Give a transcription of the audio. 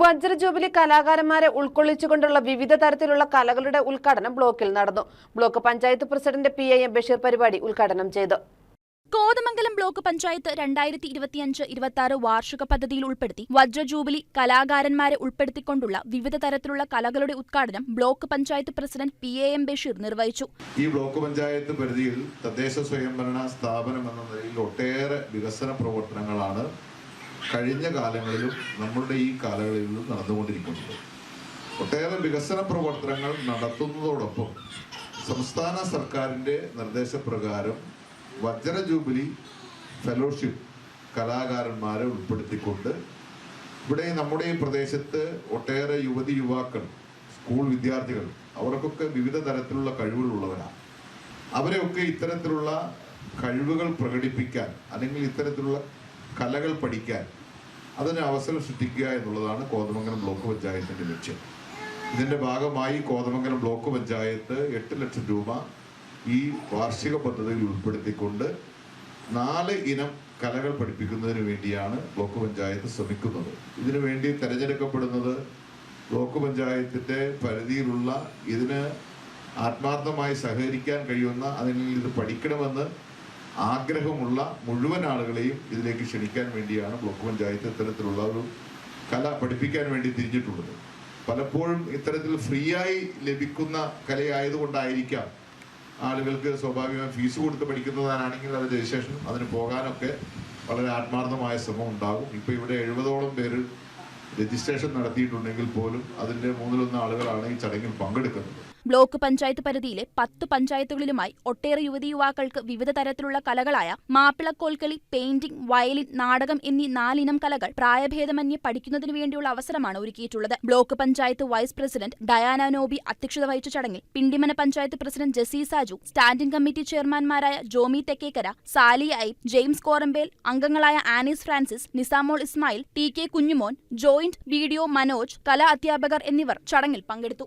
വജ്രജൂബിലി കലാകാരന്മാരെ ഉൾക്കൊള്ളിച്ചുകൊണ്ടുള്ള വിവിധ തരത്തിലുള്ള കലകളുടെ ഉദ്ഘാടനം ബ്ലോക്കിൽ നടന്നു. Block panchayat president P A M Basheer പരിപാടി ഉദ്ഘാടനം ചെയ്തു. കോതമംഗലം ബ്ലോക്ക് പഞ്ചായത്ത് രണ്ടായിരത്തി ഇരുപത്തിയഞ്ച് ഇരുപത്തി ആറ് വാർഷിക പദ്ധതിയിൽ ഉൾപ്പെടുത്തി വജ്ര ജൂബിലി കലാകാരന്മാരെ ഉൾപ്പെടുത്തിക്കൊണ്ടുള്ള വിവിധ തരത്തിലുള്ള കലകളുടെ ഉദ്ഘാടനം block panchayat president P A M Basheer നിർവഹിച്ചു. ഈ ബ്ലോക്ക് പഞ്ചായത്ത് പരിധിയിൽ തദ്ദേശ സ്വയംഭരണ സ്ഥാപനം എന്ന നിലയിൽ ഒട്ടേറെ വികസന പ്രവർത്തനങ്ങളാണ് കഴിഞ്ഞ കാലങ്ങളിലും നമ്മളുടെ ഈ കാലങ്ങളിലും നടന്നുകൊണ്ടിരിക്കുന്നത്. ഒട്ടേറെ വികസന പ്രവർത്തനങ്ങൾ നടത്തുന്നതോടൊപ്പം സംസ്ഥാന സർക്കാരിന്റെ നിർദ്ദേശപ്രകാരം വജ്ര ജൂബിലി ഫെലോഷിപ്പ് കലാകാരന്മാരെ ഉൾപ്പെടുത്തിക്കൊണ്ട് ഇവിടെ നമ്മുടെ ഈ പ്രദേശത്ത് ഒട്ടേറെ യുവതി യുവാക്കൾ സ്കൂൾ വിദ്യാർത്ഥികൾ അവർക്കൊക്കെ വിവിധ തരത്തിലുള്ള കഴിവുകളുള്ളവരാണ്. അവരെയൊക്കെ ഇത്തരത്തിലുള്ള കഴിവുകൾ പ്രകടിപ്പിക്കാൻ അല്ലെങ്കിൽ ഇത്തരത്തിലുള്ള കലകൾ പഠിക്കാൻ അതിന് അവസരം സൃഷ്ടിക്കുക എന്നുള്ളതാണ് കോതമംഗലം ബ്ലോക്ക് പഞ്ചായത്തിന്റെ ലക്ഷ്യം. ഇതിന്റെ ഭാഗമായി കോതമംഗലം ബ്ലോക്ക് പഞ്ചായത്ത് എട്ട് ലക്ഷം രൂപ ഈ വാർഷിക പദ്ധതിയിൽ ഉൾപ്പെടുത്തിക്കൊണ്ട് നാല് ഇനം കലകൾ പഠിപ്പിക്കുന്നതിന് വേണ്ടിയാണ് ബ്ലോക്ക് പഞ്ചായത്ത് ശ്രമിക്കുന്നത്. ഇതിനു വേണ്ടി തിരഞ്ഞെടുക്കപ്പെടുന്നത് ബ്ലോക്ക് പഞ്ചായത്തിന്റെ പരിധിയിലുള്ള ഇതിന് ആത്മാർത്ഥമായി സഹകരിക്കാൻ കഴിയുന്ന അല്ലെങ്കിൽ ഇത് പഠിക്കണമെന്ന് ആഗ്രഹമുള്ള മുഴുവൻ ആളുകളെയും ഇതിലേക്ക് ക്ഷണിക്കാൻ വേണ്ടിയാണ് ബ്ലോക്ക് പഞ്ചായത്ത് ഇത്തരത്തിലുള്ള ഒരു കല പഠിപ്പിക്കാൻ വേണ്ടി തിരിഞ്ഞിട്ടുള്ളത്. പലപ്പോഴും ഇത്തരത്തിൽ ഫ്രീ ആയി ലഭിക്കുന്ന കലയായതുകൊണ്ടായിരിക്കാം ആളുകൾക്ക് സ്വാഭാവികമായി ഫീസ് കൊടുത്ത് പഠിക്കുന്നതാണെങ്കിൽ അത് രജിസ്ട്രേഷൻ അതിന് പോകാനൊക്കെ വളരെ ആത്മാർത്ഥമായ ശ്രമം ഉണ്ടാകും. ഇപ്പോൾ ഇവിടെ എഴുപതോളം പേര് രജിസ്ട്രേഷൻ നടത്തിയിട്ടുണ്ടെങ്കിൽ പോലും അതിന്റെ മൂന്നിലൊന്ന് ആളുകളാണ് ഈ ചടങ്ങിൽ പങ്കെടുക്കുന്നത്. ബ്ലോക്ക് പഞ്ചായത്ത് പരിധിയിലെ പത്ത് പഞ്ചായത്തുകളിലുമായി ഒട്ടേറെ യുവതി യുവാക്കൾക്ക് വിവിധ തരത്തിലുള്ള കലകളായ മാപ്പിളക്കോൽക്കളി പെയിന്റിംഗ് വയലിൻ നാടകം എന്നീ നാലിനം കലകൾ പ്രായഭേദമന്യേ പഠിക്കുന്നതിനു വേണ്ടിയുള്ള അവസരമാണ് ഒരുക്കിയിട്ടുള്ളത്. Block panchayat vice president Diana Nobi അധ്യക്ഷത വഹിച്ച ചടങ്ങിൽ Pindimana panchayat president Jessy Saju standing committee ചെയർമാൻമാരായ Jomy Thekkekara Sally Aib James Korambel അംഗങ്ങളായ Annies Francis Nisamol Ismail T K Kunjumon joint BDO Manoj കലാ അധ്യാപകർ എന്നിവർ ചടങ്ങിൽ പങ്കെടുത്തു.